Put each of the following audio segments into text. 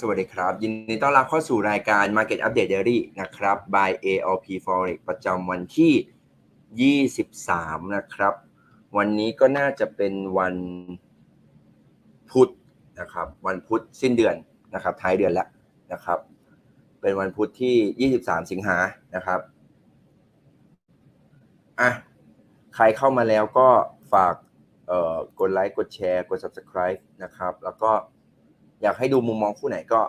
สวัสดีครับสวัสดีครับ ยินดีต้อนรับเข้าสู่รายการ Market Update Diary นะครับ by ALP Forex ประจำวันที่ 23 นะครับ วันนี้ก็น่าจะเป็นวันพุธนะครับ วันพุธสิ้นเดือนนะครับท้ายเดือนแล้วนะครับ เป็นวันพุธที่ 23 สิงหานะครับอะใครเข้ามาแล้วก็ฝากกดไลค์กดแชร์กด subscribe นะครับ แล้วก็ อยากให้ดูมุมมองคู่ไหนก็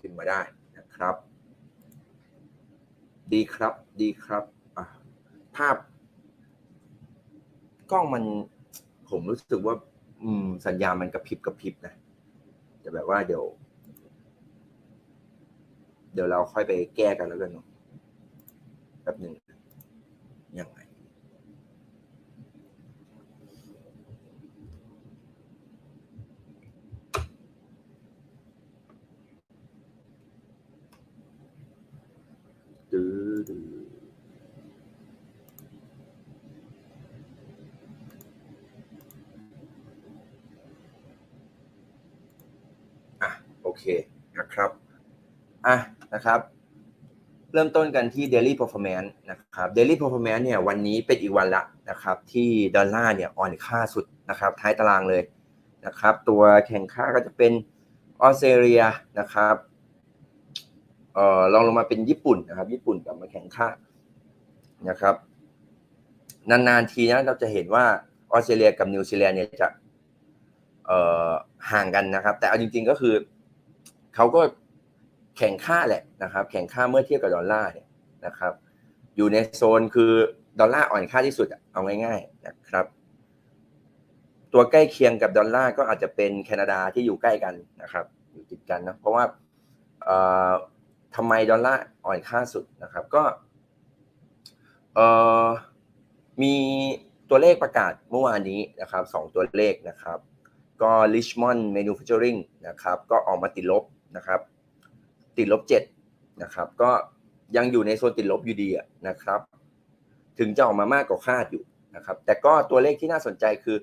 พิมพ์มาได้นะครับ ดีครับ ดีครับภาพ กล้องมัน ผมรู้สึกว่า อืม สัญญาณมันกระพริบกระพริบนะแต่แบบว่าเดี๋ยว เดี๋ยวเราค่อยไปแก้กันแล้วกันเนาะแป๊บหนึ่งยังไง ตื้อดืออะโอ เคนะครับอะนะครับ เริ่มต้นกันที่ Daily Performance นะครับ Daily Performance เนี่ยวันนี้เป็นอีกวันละนะครับที่ดอลลาร์เนี่ยอ่อนค่าสุดนะครับท้ายตารางเลยนะครับ ตัวแข่งค่าก็จะเป็นออสเตรเลียนะครับเอ่อลองลงมาเป็นญี่ปุ่นนะครับ ญี่ปุ่นกลับมาแข่งข้านะครับ นานๆทีนะเราจะเห็นว่าออสเตรเลียกับนิวซีแลนด์เนี่ยจะเอ่อห่างกันนะครับ แต่เอาจริง ๆก็คือ เขาก็แข่งค่าแหละนะครับ แข่งค่าเมื่อเทียบกับดอลลาร์เนี่ยนะครับ อยู่ในโซนคือดอลลาร์อ่อนค่าที่สุดเอาง่าย ๆนะครับ ตัวใกล้เคียงกับดอลลาร์ก็อาจจะเป็นแคนาดาที่อยู่ใกล้กันนะครับ อยู่ติดกันนะเพราะว่าทำไมดอลลาร์อ่อนค่าสุดนะครับ ก็มีตัวเลขประกาศเมื่อวานนี้นะครับสองตัวเลขนะครับ ก็ Richmond Manufacturing นะครับ ก็ออกมาติดลบ นะครับ ติดลบเจ็ดนะครับ ก็ยังอยู่ในโซนติดลบอยู่ดีนะครับ ถึงจะออกมามากกว่าคาดอยู่นะครับ แต่ก็ตัวเลขที่น่าสนใจคือ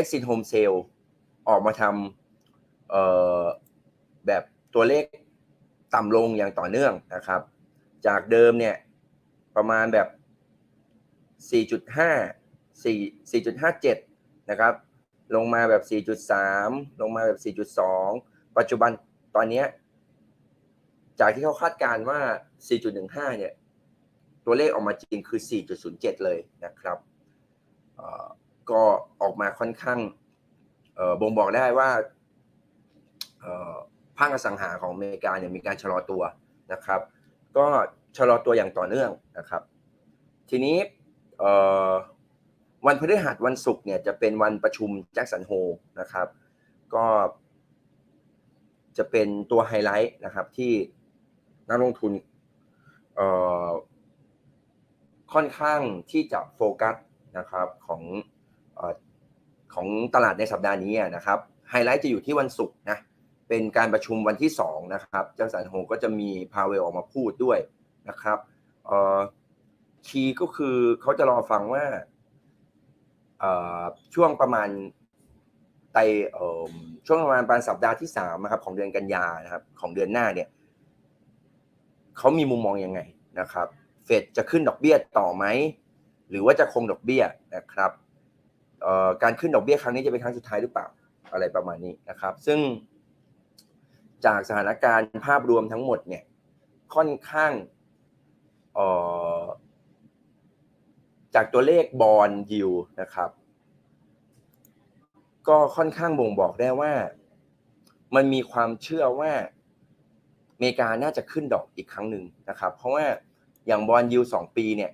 Exit Home Sale ออกมาทำแบบตัวเลขต่ำลงอย่างต่อเนื่องนะครับ จากเดิมเนี่ยประมาณแบบ 4.5 4 4.57 นะครับ ลงมาแบบ 4.3 ลงมาแบบ 4.2 ปัจจุบัน ตอนนี้จากที่เขาคาดการณ์ว่า 4.15 เนี่ย ตัวเลขออกมาจริงคือ 4.07 เลยนะครับก็ออกมาค่อนข้างบ่งบอกได้ว่าภาคอสังหาของอเมริกาเนี่ยมีการชะลอตัวนะครับ ก็ชะลอตัวอย่างต่อเนื่องนะครับ ทีนี้วันพฤหัสวันศุกร์เนี่ยจะเป็นวันประชุมแจ็คสันโฮนะครับ ก็ จะเป็นตัวไฮไลท์นะครับที่นักลงทุนค่อนข้างที่จะโฟกัสนะครับของของตลาดในสัปดาห์นี้นะครับไฮไลท์จะอยู่ที่วันศุกร์นะเป็นการประชุมวันที่2นะครับเจ้าสันโฮก็จะมีพาเวลออกมาพูดด้วยนะครับคีย์ก็คือเขาจะรอฟังว่าช่วงประมาณ ไตช่วงประมาณปลายสัปดาห์ที่3นะครับของเดือนกันยานะครับของเดือนหน้าเนี่ยเขามีมุมมองยังไงนะครับ เฟดจะขึ้นดอกเบี้ยต่อไหมหรือว่าจะคงดอกเบี้ยนะครับการขึ้นดอกเบี้ยครั้งนี้จะเป็นครั้งสุดท้ายหรือเปล่าอะไรประมาณนี้นะครับ ซึ่งจากสถานการณ์ภาพรวมทั้งหมดเนี่ยค่อนข้างจากตัวเลขบอลยิวนะครับ ก็ค่อนข้างบ่งบอกได้ว่า มันมีความเชื่อว่าอเมริกาน่าจะขึ้นดอกอีกครั้งหนึ่งนะครับ เพราะว่าอย่างบอลยิวสองปีเนี่ย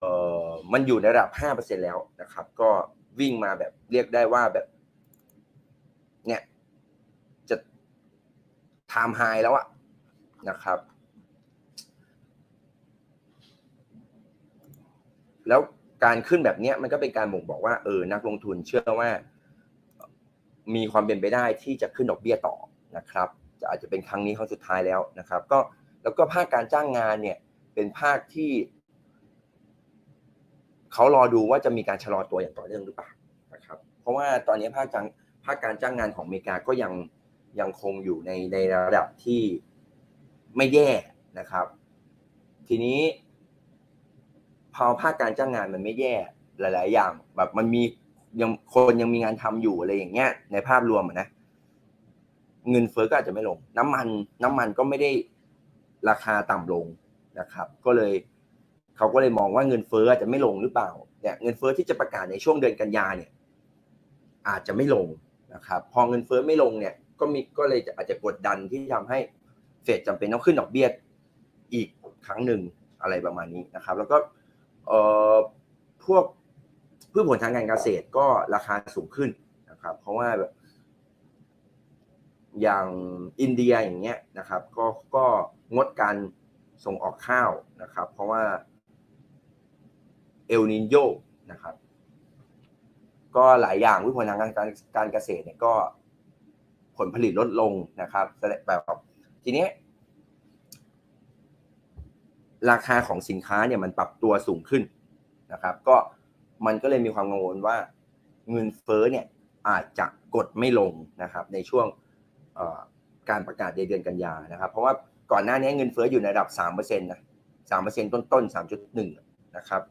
เออมันอยู่ในระดับห้าเปอร์เซ็นแล้วนะครับ ก็วิ่งมาแบบเรียกได้ว่าแบบ เนี่ยไทม์ไฮแล้วอะนะครับ แล้ว การขึ้นแบบนี้มันก็เป็นการบ่งบอกว่าเออนักลงทุนเชื่อว่า มีความเป็นไปได้ที่จะขึ้นดอกเบี้ยต่อนะครับ จะอาจจะเป็นครั้งนี้ครั้งสุดท้ายแล้วนะครับ ก็แล้วก็ภาคการจ้างงานเนี่ย เป็นภาคที่เขารอดูว่าจะมีการชะลอตัวอย่างต่อเนื่องหรือเปล่านะครับ เพราะว่าตอนนี้ภาคจ้างภาคการจ้างงานของอเมริกาก็ยังยังคงอยู่ในในระดับที่ไม่แย่นะครับ ทีนี้ พอภาคการจ้างงานมันไม่แย่หลาย ๆ อย่าง แบบมันมียังคนยังมีงานทำอยู่อะไรอย่างเงี้ย ในภาพรวมนะเงินเฟ้อก็อาจจะไม่ลง น้ำมัน น้ำมันก็ไม่ได้ราคาต่ำลงนะครับ ก็เลยเขาก็เลยมองว่าเงินเฟ้ออาจจะไม่ลงหรือเปล่าเนี่ยเงินเฟ้อที่จะประกาศในช่วงเดือนกันยาเนี่ย อาจจะไม่ลงนะครับ พอเงินเฟ้อไม่ลงเนี่ย ก็มีก็เลยอาจจะกดดันที่ทำให้เฟดจำเป็นต้องขึ้นดอกเบี้ยอีกครั้งหนึ่งอะไรประมาณนี้นะครับ แล้วก็ เอ่อพวกพืชผลทางการเกษตรก็ราคาสูงขึ้นนะครับ เพราะว่าแบบอย่างอินเดียอย่างเงี้ยนะครับ ก็ก็งดการส่งออกข้าวนะครับ เพราะว่าเอลนินโยนะครับ ก็หลายอย่างวิผลทางการการการเกษตรเนี่ยก็ผลผลิตลดลงนะครับแสดงแบบทีนี้ ราคาของสินค้าเนี่ยมันปรับตัวสูงขึ้นนะครับ ก็มันก็เลยมีความกังวลว่าเงินเฟ้อเนี่ยอาจจะกดไม่ลงนะครับ ในช่วงการประกาศในเดือนกันยานะครับ เพราะว่าก่อนหน้านี้เงินเฟ้ออยู่ในระดับสามเปอร์เซ็นต์นะสามเปอร์เซ็นต์ต้นๆสามจุดหนึ่งนะครับ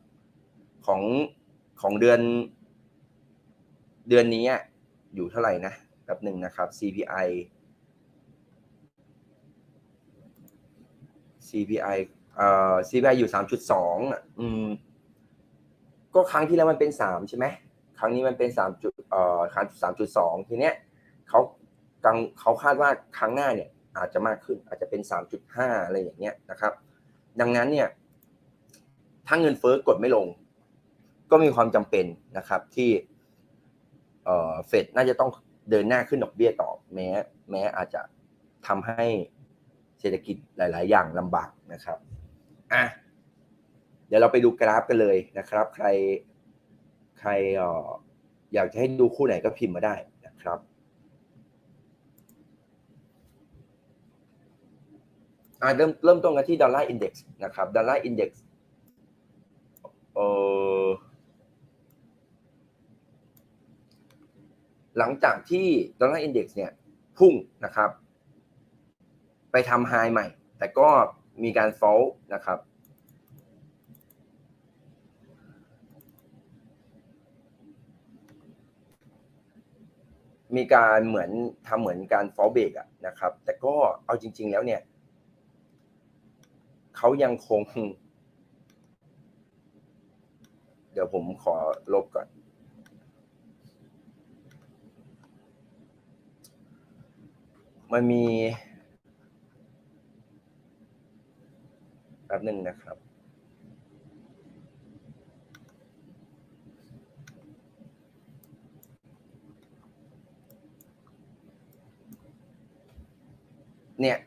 ของของเดือนเดือนนี้อยู่เท่าไหร่นะแป๊บหนึ่งนะครับ CPI CPI เอ่อ CPI อยู่สามจุดสองอืม ก็ครั้งที่แล้วมันเป็นสามใช่ไหมครั้งนี้มันเป็นสามจุดเอ่อครั้งสามจุดสองทีเนี้ยเขากังเขาคาดว่าครั้งหน้าเนี่ย อาจจะมากขึ้นอาจจะเป็นสามจุดห้าอะไรอย่างเงี้ยนะครับ ดังนั้นเนี่ย ถ้าเงินเฟ้อกดไม่ลง ก็มีความจำเป็นนะครับที่เอ่อเฟดน่าจะต้องเดินหน้าขึ้นดอกเบี้ยต่อแม้ แม้อาจจะทำให้เศรษฐกิจหลาย ๆ อย่างลำบากนะครับ อะเดี๋ยวเราไปดูกราฟกันเลยนะครับ ใครใครเอ่ออยากจะให้ดูคู่ไหนก็พิมพ์มาได้นะครับอ่าเริ่มเริ่มต้นกันที่ดอลลาร์อินเด็กซ์นะครับดอลลาร์อินเด็กซ์เออหลังจากที่ดอลลาร์อินเด็กซ์เนี่ยพุ่งนะครับ ไปทำไฮใหม่ แต่ก็ มีการฟอลนะครับ มีการเหมือนทำเหมือนการฟอลเบรกอะนะครับ แต่ก็เอาจริง ๆ แล้วเนี่ยเขายังคง เดี๋ยวผมขอลบก่อนมันมี แป๊บหนึ่งนะครับเนี่ย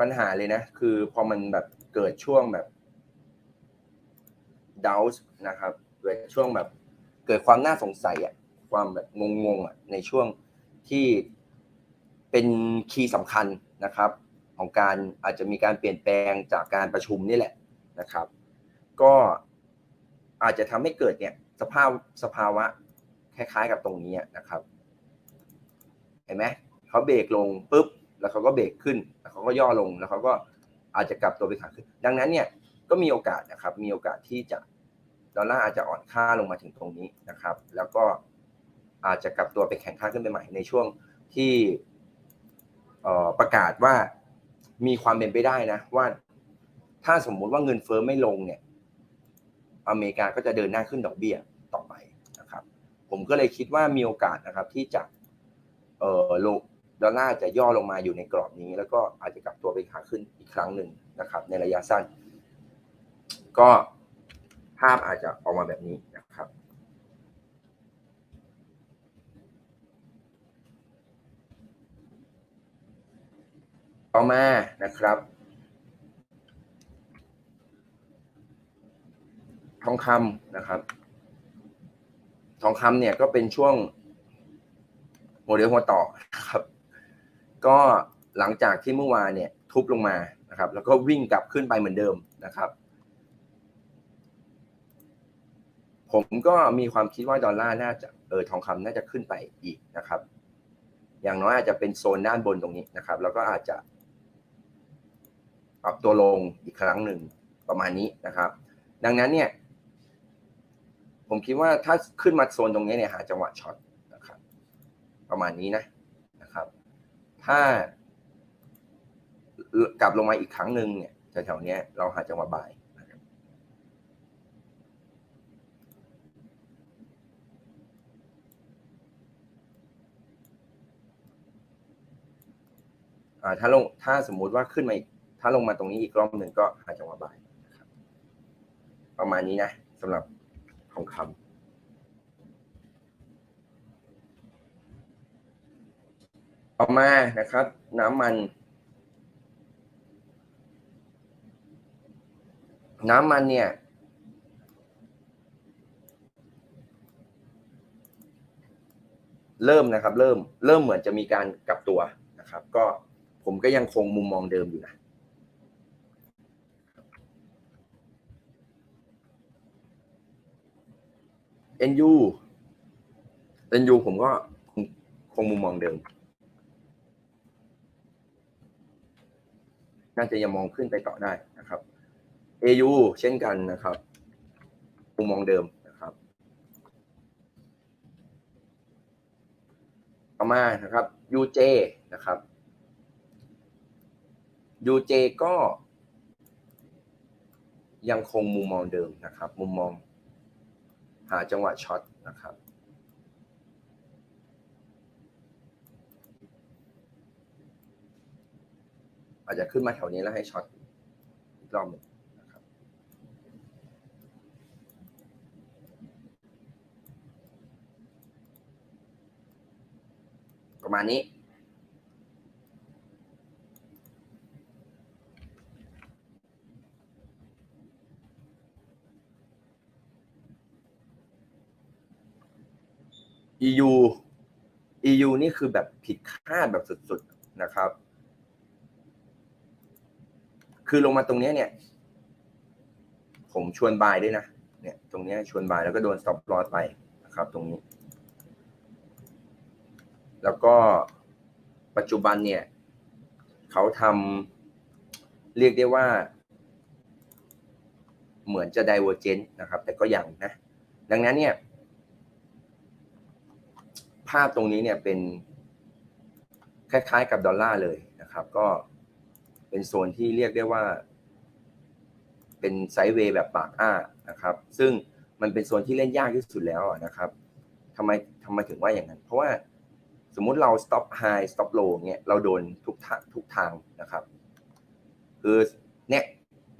ปัญหาเลยนะ คือพอมันแบบเกิดช่วงแบบดาวส์นะครับ เกิดช่วงแบบ เกิดความน่าสงสัยอะ ความแบบงงๆในช่วงที่เป็นคีย์สำคัญนะครับ ของการอาจจะมีการเปลี่ยนแปลงจากการประชุมนี่แหละนะครับ ก็อาจจะทำให้เกิดเนี่ยสภาพสภาวะคล้ายๆกับตรงนี้นะครับ เห็นไหมเขาเบรกลงปุ๊บ แล้วเขาก็เบรกขึ้น แล้วเขาก็ย่อลง แล้วเขาก็อาจจะกลับตัวไปขาขึ้น ดังนั้นเนี่ยก็มีโอกาสนะครับ มีโอกาสที่จะดอลลาร์อาจจะอ่อนค่าลงมาถึงตรงนี้นะครับ แล้วก็ อาจจะกลับตัวไปแข็งค่าขึ้นไปใหม่ในช่วงที่ประกาศว่ามีความเป็นไปได้นะ ว่าถ้าสมมุติว่าเงินเฟ้อไม่ลงเนี่ย อเมริกาก็จะเดินหน้าขึ้นดอกเบี้ยต่อไปนะครับ ผมก็เลยคิดว่ามีโอกาสนะครับ ที่จะเออลงดอลลาร์จะย่อลงมาอยู่ในกรอบนี้ แล้วก็อาจจะกลับตัวไปขาขึ้นอีกครั้งหนึ่งนะครับ ในระยะสั้น ก็ภาพอาจจะออกมาแบบนี้นะครับ ต่อมานะครับทองคำนะครับ ทองคำเนี่ยก็เป็นช่วงโมเดลหัวต่อครับ ก็หลังจากที่เมื่อวานเนี่ยทุบลงมานะครับ แล้วก็วิ่งกลับขึ้นไปเหมือนเดิมนะครับ ผมก็มีความคิดว่าดอลลาร์น่าจะเออทองคำน่าจะขึ้นไปอีกนะครับ อย่างน้อยอาจจะเป็นโซนด้านบนตรงนี้นะครับ แล้วก็อาจจะ ปรับตัวลงอีกครั้งหนึ่งประมาณนี้นะครับ ดังนั้นเนี่ย ผมคิดว่าถ้าขึ้นมาโซนตรงนี้เนี่ยหาจังหวะช็อตนะครับ ประมาณนี้นะนะครับ ถ้ากลับลงมาอีกครั้งหนึ่งเนี่ยแถวๆนี้เราหาจังหวะบ่ายนะครับถ้าลงถ้าสมมุติว่าขึ้นมาอีก ถ้าลงมาตรงนี้อีกรอบหนึ่งก็หาจังหวะบ่ายนะครับประมาณนี้นะสำหรับทองคำต่อมานะครับ น้ำมัน น้ำมันเนี่ย เริ่มนะครับ เริ่มเริ่มเหมือนจะมีการกลับตัวนะครับ ก็ผมก็ยังคงมุมมองเดิมอยู่นะ NU NU ผมก็คงคงมุมมองเดิม น่าจะยังมองขึ้นไปต่อได้นะครับ AU เช่นกันนะครับมุมมองเดิมนะครับ ต่อมานะครับ UJ นะครับ UJ ก็ยังคงมุมมองเดิมนะครับ มุมมอง หาจังหวะช็อตนะครับอาจจะขึ้นมาแถวนี้แล้วให้ช็อตอีกรอบหนึ่งนะครับ ประมาณนี้ EU EU นี่คือแบบผิดคาดแบบสุดๆนะครับ คือลงมาตรงนี้เนี่ย ผมชวนบายด้วยนะ เนี่ย ตรงนี้ชวนบายแล้วก็โดน stop loss ไปนะครับ ตรงนี้ แล้วก็ปัจจุบันเนี่ย เขาทำเรียกได้ว่า เหมือนจะ divergent นะครับ แต่ก็ยังนะ ดังนั้นเนี่ย ภาพตรงนี้เนี่ยเป็นคล้ายๆกับดอลลาร์เลยนะครับ ก็เป็นโซนที่เรียกได้ว่า เป็นไซด์เวย์แบบปากอ้านะครับ ซึ่งมันเป็นโซนที่เล่นยากที่สุดแล้วนะครับทำไมทำไมถึงว่าอย่างนั้น เพราะว่าสมมุติเรา stop high stop low เนี่ยเราโดนทุกทางทุกทางนะครับ คือเนี่ย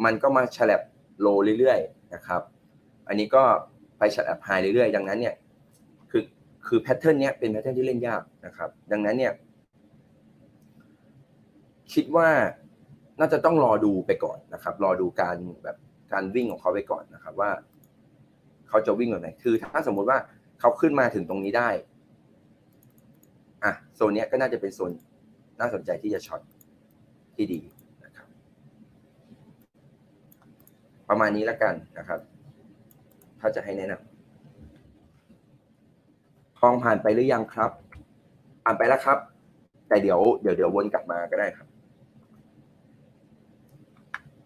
มันก็มาฉลับ low เรื่อยๆนะครับ อันนี้ก็ไปฉลับ high เรื่อยๆ ดังนั้นเนี่ย คือแพทเทิร์นเนี้ยเป็นแพทเทิร์นที่เล่นยากนะครับ ดังนั้นเนี่ย คิดว่าน่าจะต้องรอดูไปก่อนนะครับ รอดูการแบบการวิ่งของเขาไปก่อนนะครับ ว่า เขาจะวิ่งแบบไหนคือ ถ้าสมมุติว่าเขาขึ้นมาถึงตรงนี้ได้ อะโซนเนี้ยก็น่าจะเป็นโซนน่าสนใจที่จะช็อตที่ดีนะครับ ประมาณนี้แล้วกันนะครับ ถ้าจะให้แนะนำ องผ่านไปหรือยังครับ ผ่านไปแล้วครับ แต่เดี๋ยวเดี๋ยวเดี๋ยววนกลับมาก็ได้ครับ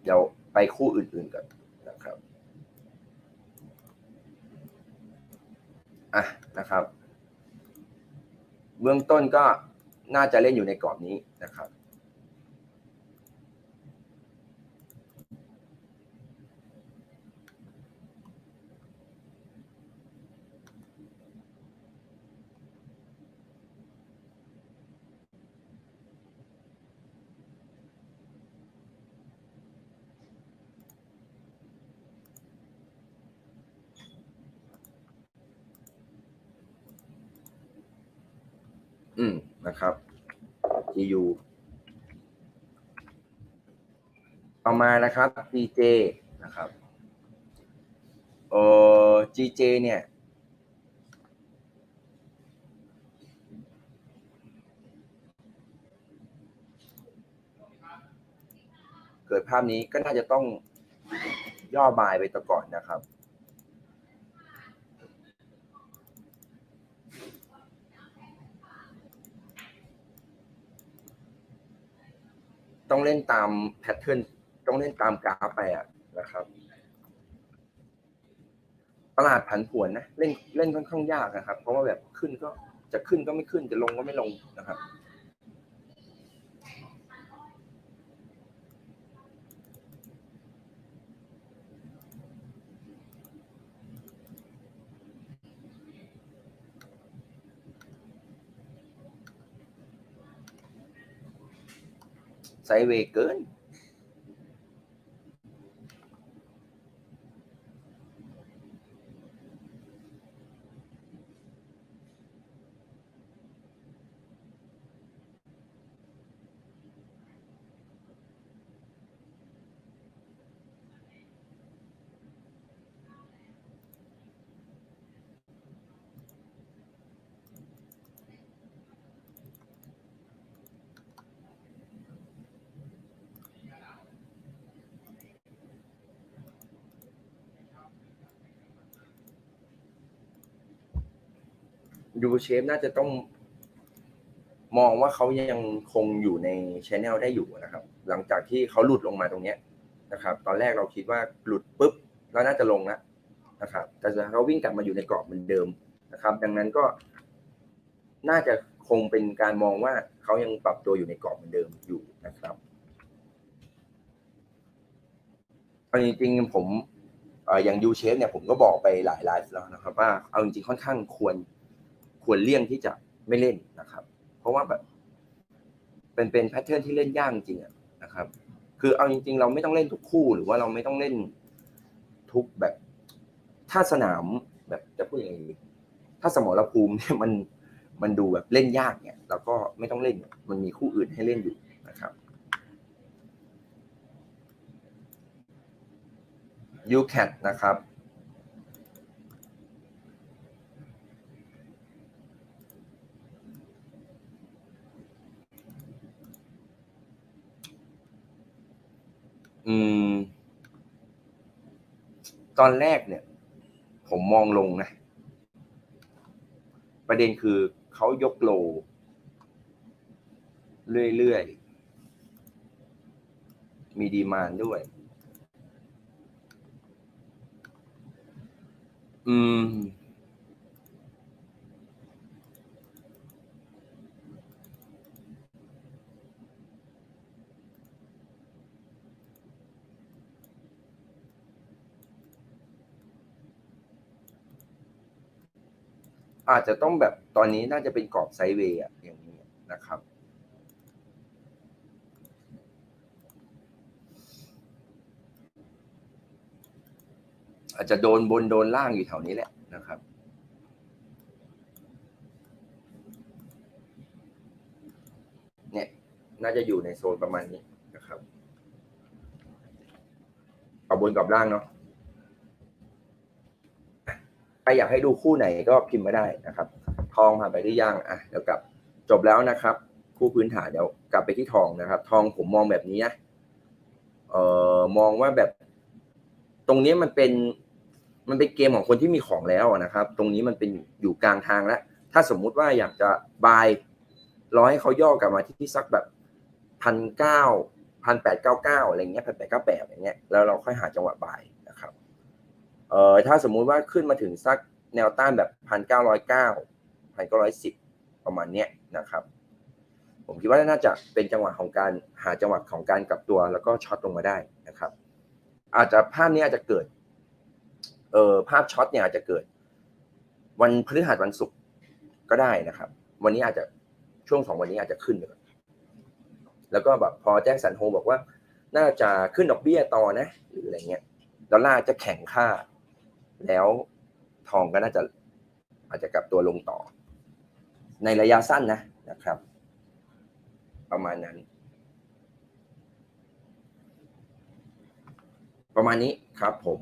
เดี๋ยวไปคู่อื่นๆก่อนนะครับอะนะครับ เบื้องต้นก็น่าจะเล่นอยู่ในกรอบนี้นะครับ อืม นะครับ GU ต่อมานะครับ GJ นะครับเอ่อ GJ เนี่ย เกิดภาพนี้ก็น่าจะต้องย่อบายไปตะก่อนนะครับ ต้องเล่นตามแพทเทิร์นต้องเล่นตามกราฟไปอะนะครับตลาดผันผวนนะเล่นเล่นค่อนข้างยากนะครับ เพราะว่าแบบขึ้นก็จะขึ้นก็ไม่ขึ้นจะลงก็ไม่ลงนะครับ ไซด์เวย์เกิน ดูเชฟน่าจะต้องมองว่าเขายังคงอยู่ในชแนลได้อยู่นะครับ หลังจากที่เขาหลุดลงมาตรงเนี้ยนะครับ ตอนแรกเราคิดว่าหลุดปุ๊บแล้วน่าจะลงแล้วนะครับ แต่สุดท้ายเขาวิ่งกลับมาอยู่ในกรอบเหมือนเดิมนะครับ ดังนั้นก็น่าจะคงเป็นการมองว่าเขายังปรับตัวอยู่ในกรอบเหมือนเดิมอยู่นะครับเอาจริงๆผมเอ่ออย่างยูเชฟเนี่ยผมก็บอกไปหลายไลฟ์แล้วนะครับ ว่าเอาจริงๆค่อนข้างควร ควรเลี่ยงที่จะไม่เล่นนะครับ เพราะว่าแบบเป็นเป็นแพทเทิร์นที่เล่นยากจริงๆอะนะครับ คือเอาจริง ๆ เราไม่ต้องเล่นทุกคู่หรือว่าเราไม่ต้องเล่นทุกแบบถ้าสนามแบบจะพูดยังไงถ้าสมรภูมิเนี่ยมันมันดูแบบเล่นยากเนี่ยเราก็ไม่ต้องเล่นมันมีคู่อื่นให้เล่นอยู่นะครับ u c a t นะครับ อืม ตอนแรกเนี่ย ผมมองลงนะ ประเด็นคือเขายกโล เรื่อยๆ มีดีมานด้วย อืม อาจจะต้องแบบตอนนี้น่าจะเป็นกรอบไซด์เวย์อย่างนี้นะครับ อาจจะโดนบนโดนล่างอยู่แถวนี้แหละนะครับเนี่ยน่าจะอยู่ในโซนประมาณนี้นะครับเอาบนกับล่างเนาะ รอยากให้ดูคู่ไหนก็พิมพ์มาได้นะครับ ทองผ่านไปหรือยังอะเดี๋ยวกลับจบแล้วนะครับ คู่พื้นฐานเดี๋ยวกลับไปที่ทองนะครับ ทองผมมองแบบนี้นะเอ่อมองว่าแบบตรงนี้มันเป็นมันเป็นเกมของคนที่มีของแล้วนะครับ ตรงนี้มันเป็นอยู่กลางทางแล้ว ถ้าสมมุติว่าอยากจะบายรอให้เขาย่อกลับมาที่สักแบบพันเก้าพันแปดเก้าเก้าอะไรเงี้ยพันแปดเก้าแปดอย่างเงี้ยแล้วเราค่อยหาจังหวะบาย เอ่อถ้าสมมุติว่าขึ้นมาถึงสักแนวต้านแบบพันเก้าร้อยเก้าพันเก้าร้อยสิบประมาณเนี้ยนะครับ ผมคิดว่าน่าจะเป็นจังหวะของการหาจังหวะของการกลับตัวแล้วก็ช็อตลงมาได้นะครับ อาจจะภาพนี้อาจจะเกิดเอ่อภาพช็อตเนี่ยอาจจะเกิด วันพฤหัสวันศุกร์ก็ได้นะครับ วันนี้อาจจะช่วงสองวันนี้อาจจะขึ้นเลยแล้วก็แบบพอแจ็คสันโฮบอกว่า น่าจะขึ้นดอกเบี้ยต่อนะหรืออะไรเงี้ยดอลลาร์จะแข็งค่า แล้วทองก็น่าจะอาจจะกลับตัวลงต่อ ในระยะสั้นนะนะครับ ประมาณนั้น ประมาณนี้ครับผม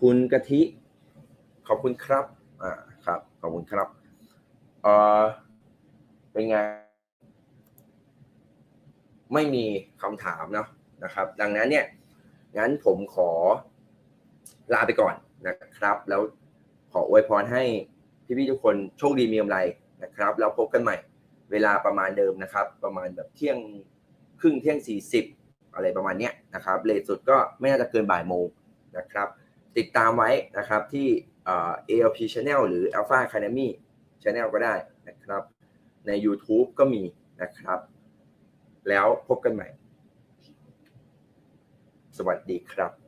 คุณกะทิ ขอบคุณครับอ่าครับ ขอบคุณครับเออเป็นไงไม่มีคำถามเนาะนะครับ ดังนั้นเนี่ย งั้นผมขอลาไปก่อนนะครับ แล้วขออวยพรให้พี่ๆทุกคนโชคดีมีกำไรนะครับ แล้วพบกันใหม่ เวลาประมาณเดิมนะครับ ประมาณแบบเที่ยงครึ่งเที่ยงสี่สิบอะไรประมาณเนี้ยนะครับเลทสุดก็ไม่น่าจะเกินบ่ายโมงนะครับ ติดตามไว้นะครับที่เอ่อ ALP Channel หรือ Alpha Academy Channel ก็ได้นะครับ ใน YouTube ก็มีนะครับ แล้วพบกันใหม่ วัสดีครับ